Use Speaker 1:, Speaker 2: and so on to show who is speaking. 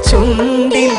Speaker 1: ചുണ്ടിൽ